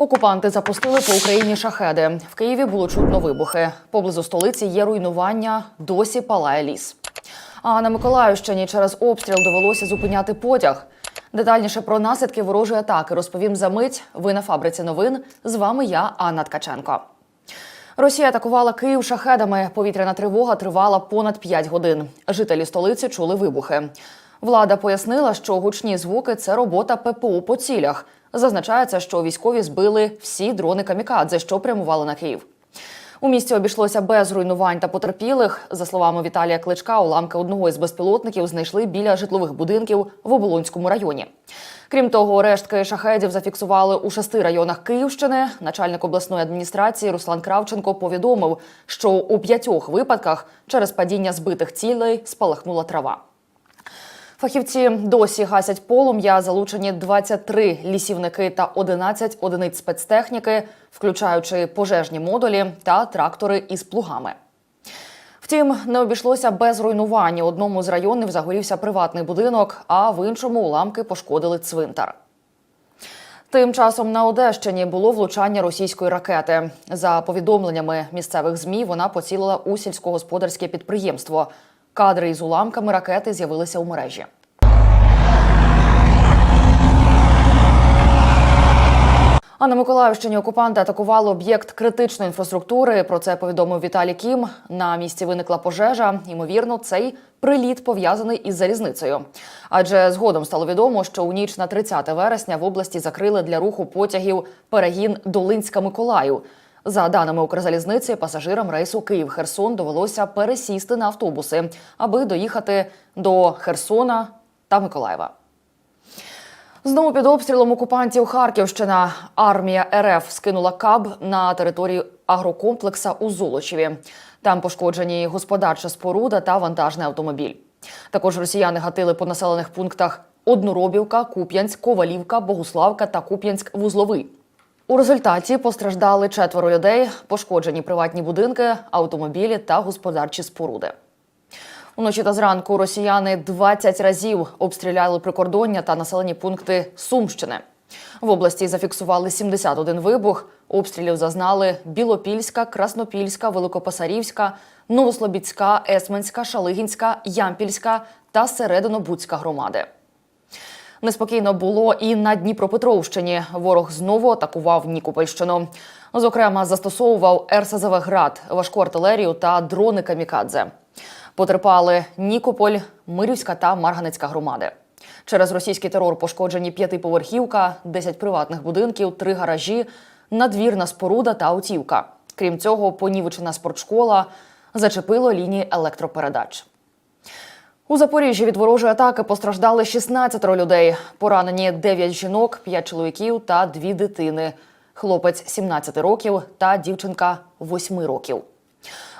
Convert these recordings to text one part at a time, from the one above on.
Окупанти запустили по Україні шахеди. В Києві було чутно вибухи. Поблизу столиці є руйнування, досі палає ліс. А на Миколаївщині через обстріл довелося зупиняти потяг. Детальніше про наслідки ворожої атаки розповім за мить. Ви на фабриці новин. З вами я, Анна Ткаченко. Росія атакувала Київ шахедами. Повітряна тривога тривала понад 5 годин. Жителі столиці чули вибухи. Влада пояснила, що гучні звуки це робота ППО по цілях. Зазначається, що військові збили всі дрони камікадзе, що прямували на Київ. У місті обійшлося без руйнувань та потерпілих. За словами Віталія Кличка, уламки одного із безпілотників знайшли біля житлових будинків в Оболонському районі. Крім того, рештки шахедів зафіксували у шести районах Київщини. Начальник обласної адміністрації Руслан Кравченко повідомив, що у п'ятьох випадках через падіння збитих цілей спалахнула трава. Фахівці досі гасять полум'я. Залучені 23 лісівники та 11 одиниць спецтехніки, включаючи пожежні модулі та трактори із плугами. Втім, не обійшлося без руйнувань. Одному з районів загорівся приватний будинок, а в іншому уламки пошкодили цвинтар. Тим часом на Одещині було влучання російської ракети. За повідомленнями місцевих змі, вона поцілила у сільськогосподарське підприємство. Кадри із уламками ракети з'явилися у мережі. А на Миколаївщині окупанти атакували об'єкт критичної інфраструктури. Про це повідомив Віталій Кім. На місці виникла пожежа. Ймовірно, цей приліт пов'язаний із залізницею. Адже згодом стало відомо, що у ніч на 30 вересня в області закрили для руху потягів перегін Долинська Миколаїв. За даними Укрзалізниці, пасажирам рейсу Київ-Херсон довелося пересісти на автобуси, аби доїхати до Херсона та Миколаєва. Знову під обстрілом окупантів Харківщина. Армія РФ скинула каб на територію агрокомплекса у Золочеві. Там пошкоджені господарча споруда та вантажний автомобіль. Також росіяни гатили по населених пунктах Одноробівка, Куп'янськ, Ковалівка, Богуславка та Куп'янськ-Вузловий. У результаті постраждали четверо людей, пошкоджені приватні будинки, автомобілі та господарчі споруди. Уночі та зранку росіяни 20 разів обстріляли прикордоння та населені пункти Сумщини. В області зафіксували 71 вибух. Обстрілів зазнали Білопільська, Краснопільська, Великопасарівська, Новослобідська, Есменська, Шалигінська, Ямпільська та Серединобудська громади. Неспокійно було і на Дніпропетровщині. Ворог знову атакував Нікопольщину. Зокрема, застосовував РСЗВ «Град», важку артилерію та дрони камікадзе. Потерпали Нікополь, Мирівська та Марганецька громади. Через російський терор пошкоджені п'ятиповерхівка, 10 приватних будинків, три гаражі, надвірна споруда та автівка. Крім цього, понівечена спортшкола зачепило лінії електропередач. У Запоріжжі від ворожої атаки постраждали 16 людей. Поранені 9 жінок, 5 чоловіків та 2 дитини. Хлопець 17 років та дівчинка 8 років.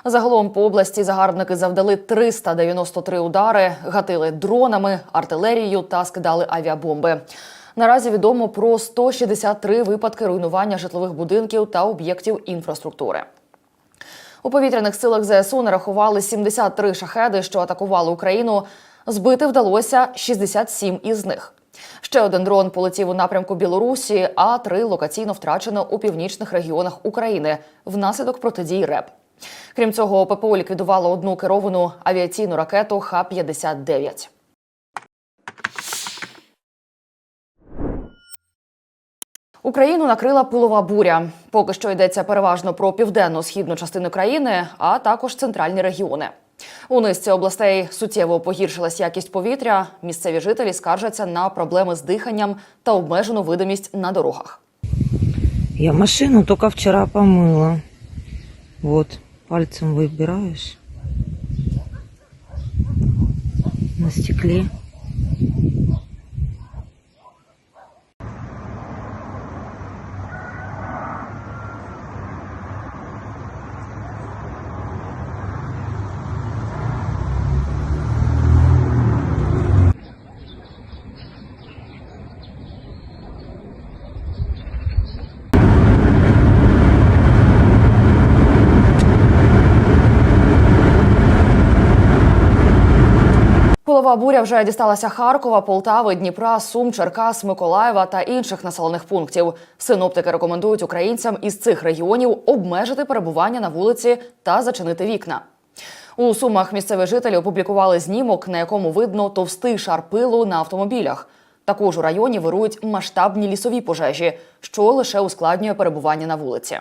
Загалом по області загарбники завдали 393 удари, гатили дронами, артилерією та скидали авіабомби. Наразі відомо про 163 випадки руйнування житлових будинків та об'єктів інфраструктури. У повітряних силах ЗСУ нарахували 73 шахеди, що атакували Україну. Збити вдалося 67 із них. Ще один дрон полетів у напрямку Білорусі, а три локаційно втрачено у північних регіонах України внаслідок протидії РЕП. Крім цього, ППО ліквідувало одну керовану авіаційну ракету Х-59. Україну накрила пилова буря. Поки що йдеться переважно про південну східну частину країни, а також центральні регіони. У низці областей суттєво погіршилась якість повітря. Місцеві жителі скаржаться на проблеми з диханням та обмежену видимість на дорогах. Я машину только вчера помыла. Вот, пальцем выбираешь. На стекле. Пилова буря вже дісталася Харкова, Полтави, Дніпра, Сум, Черкас, Миколаєва та інших населених пунктів. Синоптики рекомендують українцям із цих регіонів обмежити перебування на вулиці та зачинити вікна. У Сумах місцеві жителі опублікували знімок, на якому видно товстий шар пилу на автомобілях. Також у районі вирують масштабні лісові пожежі, що лише ускладнює перебування на вулиці.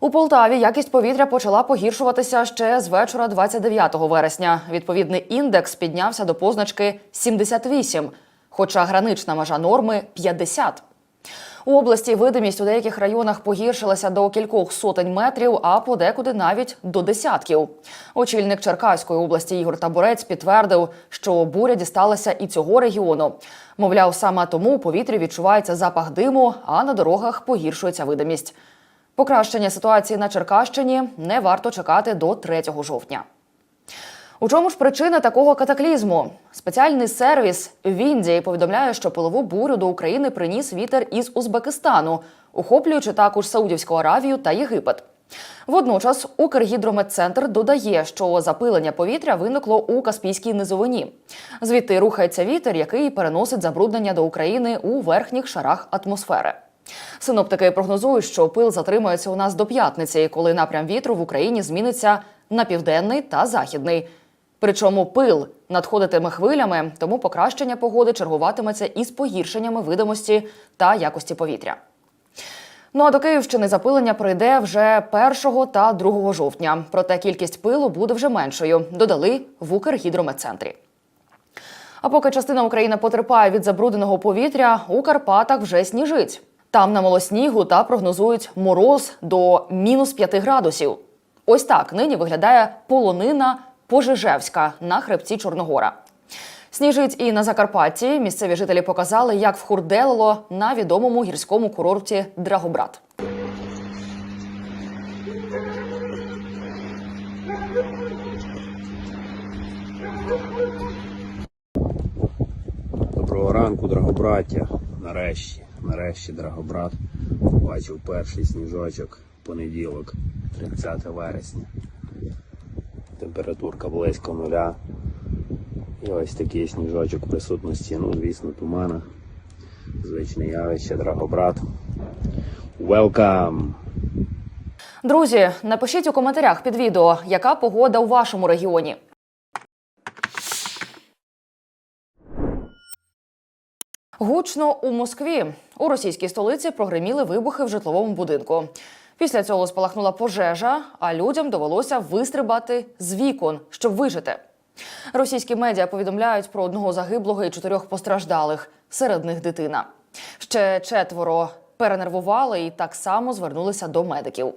У Полтаві якість повітря почала погіршуватися ще з вечора 29 вересня. Відповідний індекс піднявся до позначки 78, хоча гранична межа норми 50. У області видимість у деяких районах погіршилася до кількох сотень метрів, а подекуди навіть до десятків. Очільник Черкаської області Ігор Табурець підтвердив, що буря дісталася і цього регіону. Мовляв, саме тому у повітрі відчувається запах диму, а на дорогах погіршується видимість. Покращення ситуації на Черкащині не варто чекати до 3 жовтня. У чому ж причина такого катаклізму? Спеціальний сервіс в Індії повідомляє, що пилову бурю до України приніс вітер із Узбекистану, охоплюючи також Саудівську Аравію та Єгипет. Водночас Укргідрометцентр додає, що запилення повітря виникло у Каспійській низовині. Звідти рухається вітер, який переносить забруднення до України у верхніх шарах атмосфери. Синоптики прогнозують, що пил затримається у нас до п'ятниці, коли напрям вітру в Україні зміниться на південний та західний. Причому пил надходитиме хвилями, тому покращення погоди чергуватиметься із погіршеннями видимості та якості повітря. Ну а до Київщини запилення прийде вже 1 та 2 жовтня. Проте кількість пилу буде вже меншою. Додали в Укргідрометцентрі. А поки частина України потерпає від забрудненого повітря, у Карпатах вже сніжить. Там намало снігу та прогнозують мороз до мінус 5 градусів. Ось так нині виглядає полонина Пожежевська на хребці Чорногора. Сніжить і на Закарпатті. Місцеві жителі показали, як вхурделило на відомому гірському курорті Драгобрат. Доброго ранку, драгобраття. Нарешті, нарешті, драгобрат побачив перший сніжочок понеділок, 30 вересня. Температурка близько нуля. І ось такий сніжочок присутності, ну, звісно, тумана. Звичне явище, драгобрат. Welcome! Друзі, напишіть у коментарях під відео, яка погода у вашому регіоні. Гучно у Москві у російській столиці прогреміли вибухи в житловому будинку. Після цього спалахнула пожежа, а людям довелося вистрибати з вікон, щоб вижити. Російські медіа повідомляють про одного загиблого і чотирьох постраждалих, серед них дитина. Ще четверо перенервували і так само звернулися до медиків.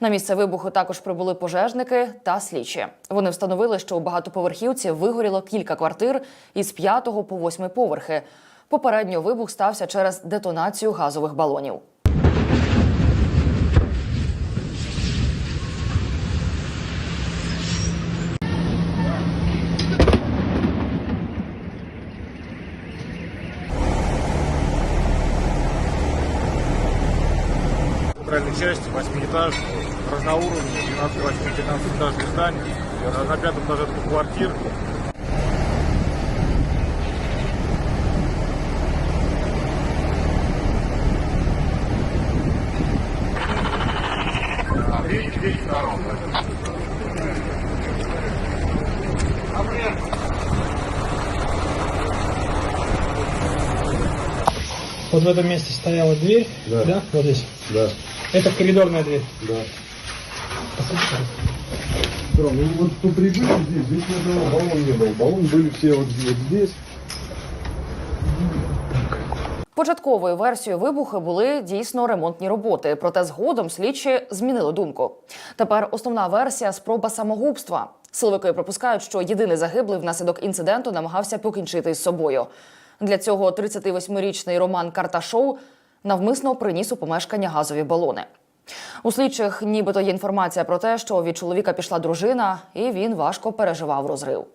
На місце вибуху також прибули пожежники та слідчі. Вони встановили, що у багатоповерхівці вигоріло кілька квартир із 5 по 8 поверхи. Попередньо вибух стався через детонацію газових балонів. центральной части, восьмиэтажки, разноуровневые, 12 15 этажных зданий, на- на пятом этаже двух квартир. Вот в этом месте стояла дверь, да, вот здесь. Да, Это коридорная дверь. да. Ну вот по прибыли здесь, здесь ни одного баллона не было. Баллоны были все вот, вот здесь. Початковою версією вибуху були дійсно ремонтні роботи, проте згодом слідчі змінили думку. Тепер основна версія спроба самогубства. Силовики припускають, що єдиний загиблий внаслідок інциденту намагався покінчити із собою. Для цього 38-річний Роман Карташов навмисно приніс у помешкання газові балони. У слідчих нібито є інформація про те, що від чоловіка пішла дружина, і він важко переживав розрив.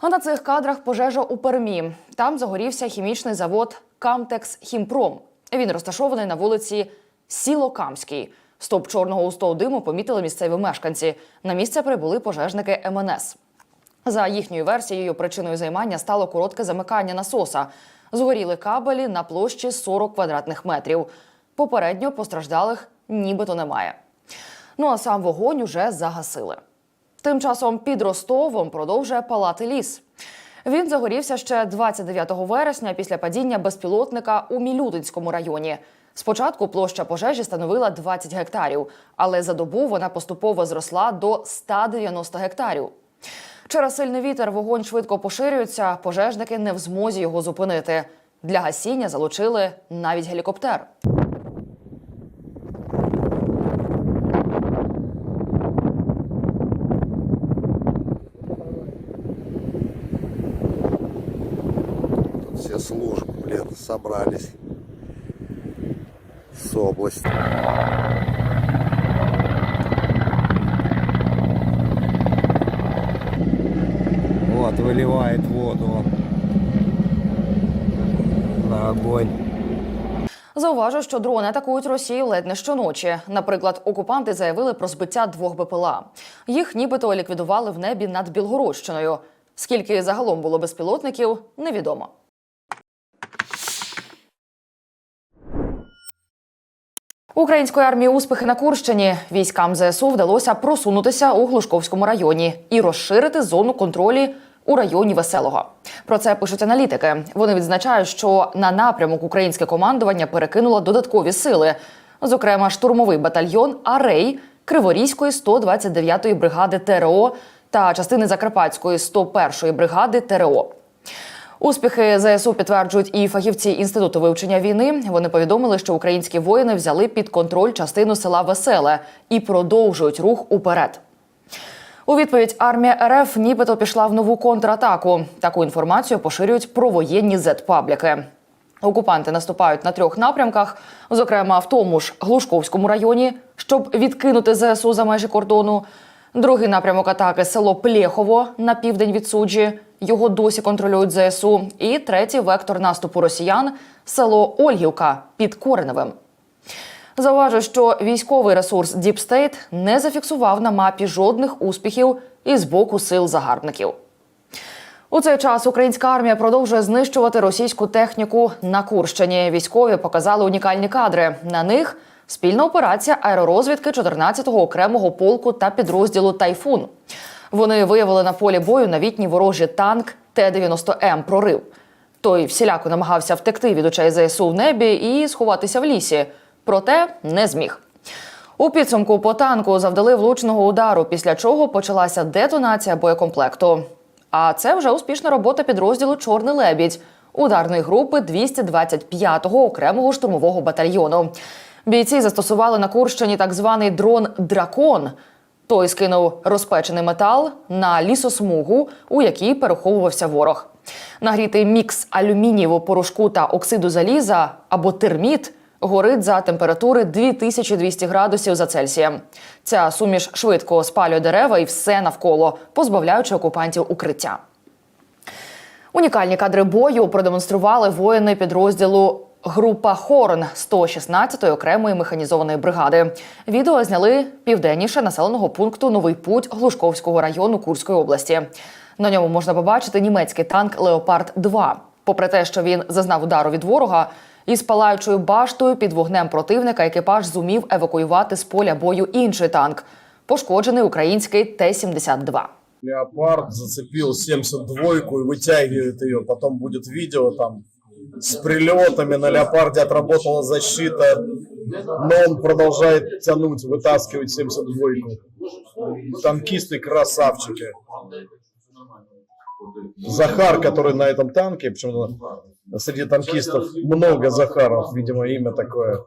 А на цих кадрах пожежа у Пермі. Там загорівся хімічний завод Камтекс Хімпром. Він розташований на вулиці Сілокамській. Стоп чорного густого диму помітили місцеві мешканці. На місце прибули пожежники МНС. За їхньою версією, причиною займання стало коротке замикання насоса. Згоріли кабелі на площі 40 квадратних метрів. Попередньо постраждалих нібито немає. Ну а сам вогонь уже загасили. Тим часом під Ростовом продовжує палати ліс. Він загорівся ще 29 вересня після падіння безпілотника у Мілютинському районі. Спочатку площа пожежі становила 20 гектарів, але за добу вона поступово зросла до 190 гектарів. Через сильний вітер вогонь швидко поширюється, пожежники не в змозі його зупинити. Для гасіння залучили навіть гелікоптер. Все службы, блин, собрались с области. Выливает воду на огонь. Зауважу, що дрони атакують Росію ледь не щоночі. Наприклад, окупанти заявили про збиття двох БПЛА. Їх нібито ліквідували в небі над Білгородщиною. Скільки загалом було безпілотників, невідомо. Української армії успіхи на Курщині військам ЗСУ вдалося просунутися у Глушковському районі і розширити зону контролі у районі Веселого. Про це пишуть аналітики. Вони відзначають, що на напрямок українське командування перекинуло додаткові сили, зокрема штурмовий батальйон Арей Криворізької 129-ї бригади ТРО та частини Закарпатської 101-ї бригади ТРО. Успіхи ЗСУ підтверджують і фахівці інституту вивчення війни. Вони повідомили, що українські воїни взяли під контроль частину села Веселе і продовжують рух уперед. У відповідь армія РФ нібито пішла в нову контратаку. Таку інформацію поширюють провоєнні зет-пабліки. Окупанти наступають на трьох напрямках, зокрема в тому ж Глушковському районі, щоб відкинути ЗСУ за межі кордону. Другий напрямок атаки село Плєхово на південь від суджі. Його досі контролюють ЗСУ. І третій вектор наступу росіян село Ольгівка під Кореневим. Зауважу, що військовий ресурс State не зафіксував на мапі жодних успіхів із боку сил загарбників. У цей час українська армія продовжує знищувати російську техніку на Курщині. Військові показали унікальні кадри. На них спільна операція аеророзвідки 14-го окремого полку та підрозділу Тайфун. Вони виявили на полі бою новітній ворожий танк Т-90М прорив. Той всіляко намагався втекти від очей ЗСУ в небі і сховатися в лісі, проте не зміг. У підсумку по танку завдали влучного удару, після чого почалася детонація боєкомплекту. А це вже успішна робота підрозділу Чорний лебідь ударної групи 225-го окремого штурмового батальйону. Бійці застосували на Курщині так званий дрон Дракон. Той скинув розпечений метал на лісосмугу, у якій переховувався ворог. Нагрітий мікс алюмінієвого порошку та оксиду заліза або терміт горить за температури 2200 градусів за Цельсієм. Ця суміш швидко спалює дерева і все навколо, позбавляючи окупантів укриття. Унікальні кадри бою продемонстрували воїни підрозділу Група Хорн 116-ї окремої механізованої бригади. Відео зняли південніше населеного пункту Новий Путь Глушковського району Курської області. На ньому можна побачити німецький танк Леопард 2 Попри те, що він зазнав удару від ворога, із палаючою баштою під вогнем противника екіпаж зумів евакуювати з поля бою інший танк, пошкоджений український Т-72. Леопард зацепил 72-ку и вытягивает ее. Потом будет видео там с прилетами. На Леопарде отработала защита. Но он продолжает тянуть, вытаскивать 72-ку. Танкисты красавчики. Захар, который на этом танке, почему-то среди танкистов много Захаров, видимо, имя такое.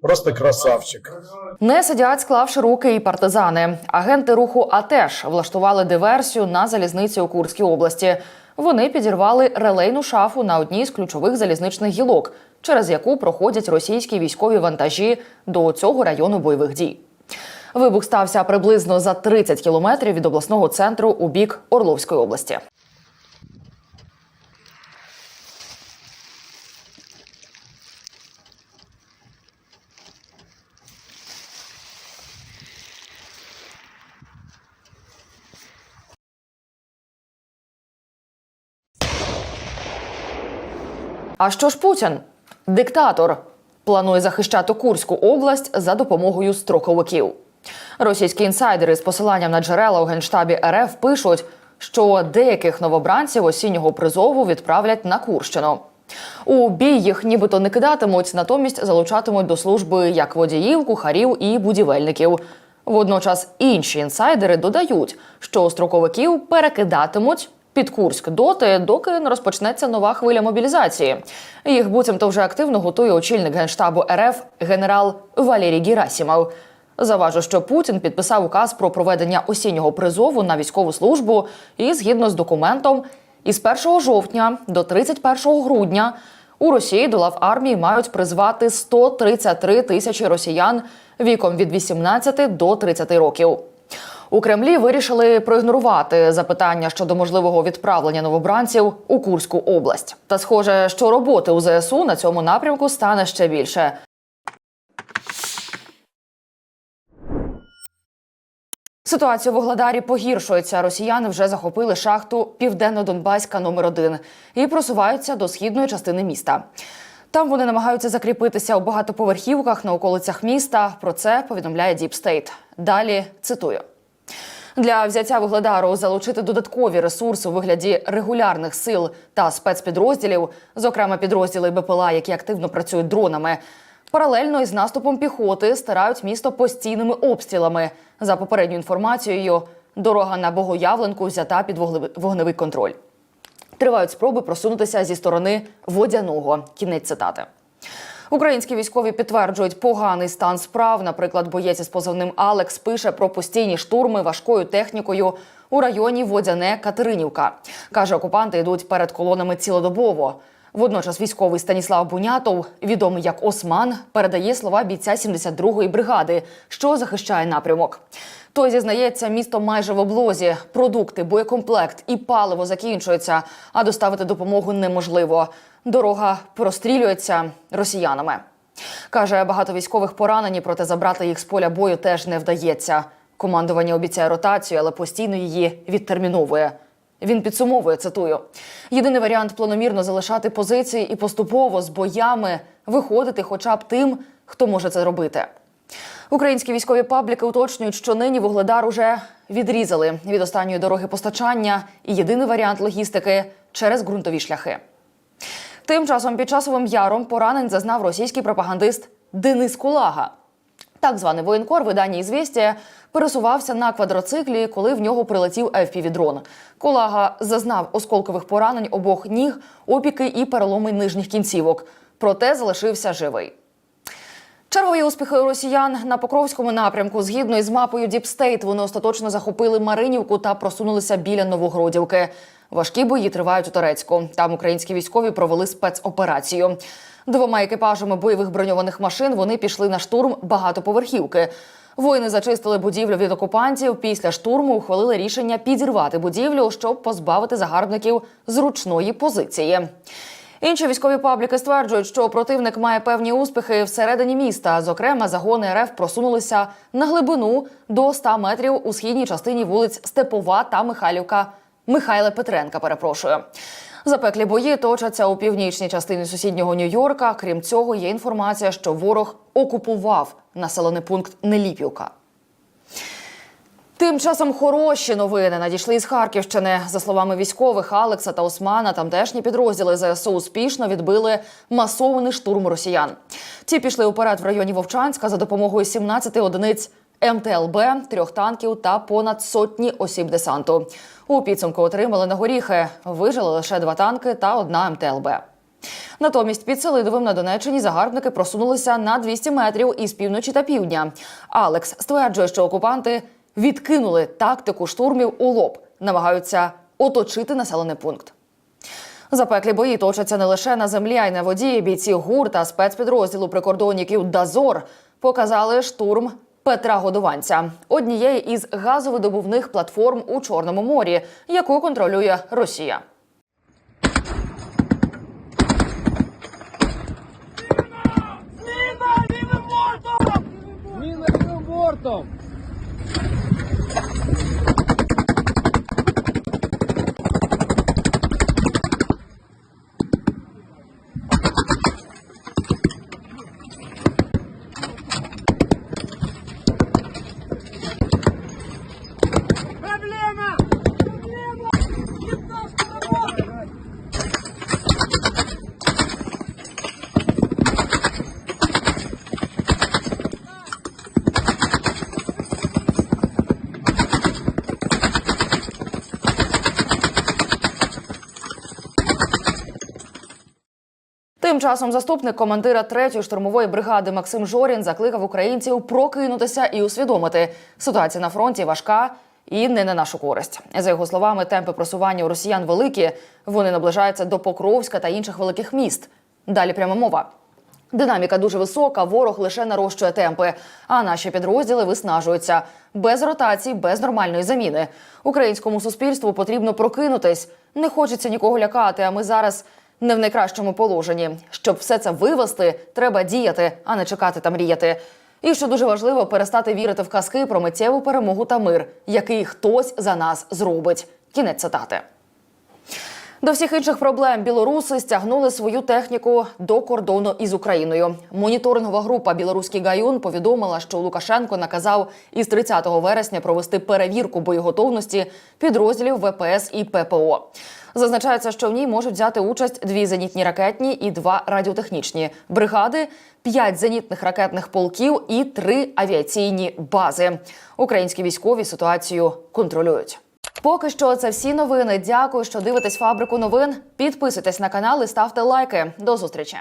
Просто красавчик. Не сидять, склавши руки і партизани. Агенти руху АТЕШ влаштували диверсію на залізниці у Курській області. Вони підірвали релейну шафу на одній з ключових залізничних гілок, через яку проходять російські військові вантажі до цього району бойових дій. Вибух стався приблизно за 30 кілометрів від обласного центру у бік Орловської області. А що ж Путін? Диктатор планує захищати Курську область за допомогою строковиків. Російські інсайдери з посиланням на джерела у генштабі РФ пишуть, що деяких новобранців осіннього призову відправлять на Курщину. У бій їх нібито не кидатимуть, натомість залучатимуть до служби як водіїв, кухарів і будівельників. Водночас інші інсайдери додають, що строковиків перекидатимуть під Курськ доти, доки не розпочнеться нова хвиля мобілізації. Їх буцімто вже активно готує очільник генштабу РФ генерал Валерій Герасімов. Заважу, що Путін підписав указ про проведення осіннього призову на військову службу, і згідно з документом, із 1 жовтня до 31 грудня у Росії до лав армії мають призвати 133 тисячі росіян віком від 18 до 30 років. У Кремлі вирішили проігнорувати запитання щодо можливого відправлення новобранців у Курську область. Та схоже, що роботи у ЗСУ на цьому напрямку стане ще більше. Ситуація в Вугледарі погіршується. Росіяни вже захопили шахту Південно-Донбаська номер 1 і просуваються до східної частини міста. Там вони намагаються закріпитися у багатоповерхівках на околицях міста. Про це повідомляє State. Далі цитую. Для взяття вугледару залучити додаткові ресурси у вигляді регулярних сил та спецпідрозділів, зокрема підрозділи БПЛА, які активно працюють дронами. Паралельно із наступом піхоти стирають місто постійними обстрілами. За попередньою інформацією, дорога на Богоявленку взята під вогневий контроль. Тривають спроби просунутися зі сторони водяного. Кінець цитати. Українські військові підтверджують поганий стан справ. Наприклад, боєць із позивним Алекс пише про постійні штурми важкою технікою у районі Водяне Катеринівка. каже, окупанти йдуть перед колонами цілодобово. Водночас військовий Станіслав Бунятов, відомий як Осман, передає слова бійця 72-ї бригади, що захищає напрямок. Той зізнається, місто майже в облозі. Продукти, боєкомплект і паливо закінчуються, а доставити допомогу неможливо. Дорога прострілюється росіянами. Каже, багато військових поранені, проте забрати їх з поля бою теж не вдається. Командування обіцяє ротацію, але постійно її відтерміновує. Він підсумовує, цитую: єдиний варіант планомірно залишати позиції і поступово з боями виходити, хоча б тим, хто може це робити. Українські військові пабліки уточнюють, що нині вугледар уже відрізали від останньої дороги постачання і єдиний варіант логістики через ґрунтові шляхи. Тим часом під часовим яром поранень зазнав російський пропагандист Денис Кулага. Так званий воєнкор видання «Ізвєстія» пересувався на квадроциклі, коли в нього прилетів FPV-дрон. Кулага зазнав осколкових поранень обох ніг, опіки і переломи нижніх кінцівок. Проте залишився живий. Чергові успіхи росіян на Покровському напрямку. Згідно із мапою Діпстейт, вони остаточно захопили Маринівку та просунулися біля Новогродівки. Важкі бої тривають у Торецьку. Там українські військові провели спецоперацію. Двома екіпажами бойових броньованих машин вони пішли на штурм багатоповерхівки. Воїни зачистили будівлю від окупантів. Після штурму ухвалили рішення підірвати будівлю, щоб позбавити загарбників зручної позиції. Інші військові пабліки стверджують, що противник має певні успіхи всередині міста. Зокрема, загони РФ просунулися на глибину до 100 метрів у східній частині вулиць Степова та Михайлівка. Михайла Петренка, перепрошую. Запеклі бої точаться у північній частині сусіднього Нью-Йорка. Крім цього, є інформація, що ворог окупував населений пункт Неліпівка. Тим часом хороші новини надійшли із Харківщини. За словами військових Алекса та Османа, тамтешні підрозділи ЗСУ успішно відбили масований штурм росіян. Ті пішли уперед в районі Вовчанська за допомогою 17 одиниць МТЛБ, трьох танків та понад сотні осіб десанту. У підсумку отримали на горіхи. Вижили лише два танки та одна МТЛБ. Натомість під Селидовим на Донеччині загарбники просунулися на 200 метрів із півночі та півдня. Алекс стверджує, що окупанти відкинули тактику штурмів у лоб, намагаються оточити населений пункт. Запеклі бої точаться не лише на землі, а й на воді. Бійці ГУР та спецпідрозділу прикордонників Дазор показали штурм Петра Годованця, однієї із газовидобувних платформ у Чорному морі, яку контролює Росія. Тим часом заступник командира 3-ї штурмової бригади Максим Жорін закликав українців прокинутися і усвідомити, ситуація на фронті важка і не на нашу користь. За його словами, темпи просування у росіян великі. Вони наближаються до Покровська та інших великих міст. Далі пряма мова. Динаміка дуже висока, ворог лише нарощує темпи, а наші підрозділи виснажуються без ротацій, без нормальної заміни. Українському суспільству потрібно прокинутись. Не хочеться нікого лякати. А ми зараз не в найкращому положенні. Щоб все це вивести, треба діяти, а не чекати та мріяти. І що дуже важливо, перестати вірити в казки про миттєву перемогу та мир, який хтось за нас зробить. Кінець цитати. До всіх інших проблем білоруси стягнули свою техніку до кордону із Україною. Моніторингова група Білоруський гаюн повідомила, що Лукашенко наказав із 30 вересня провести перевірку боєготовності підрозділів ВПС і ППО. Зазначається, що в ній можуть взяти участь дві зенітні ракетні і два радіотехнічні бригади, п'ять зенітних ракетних полків і три авіаційні бази. Українські військові ситуацію контролюють. Поки що це всі новини. Дякую, що дивитесь фабрику новин. Підписуйтесь на канал і ставте лайки. До зустрічі.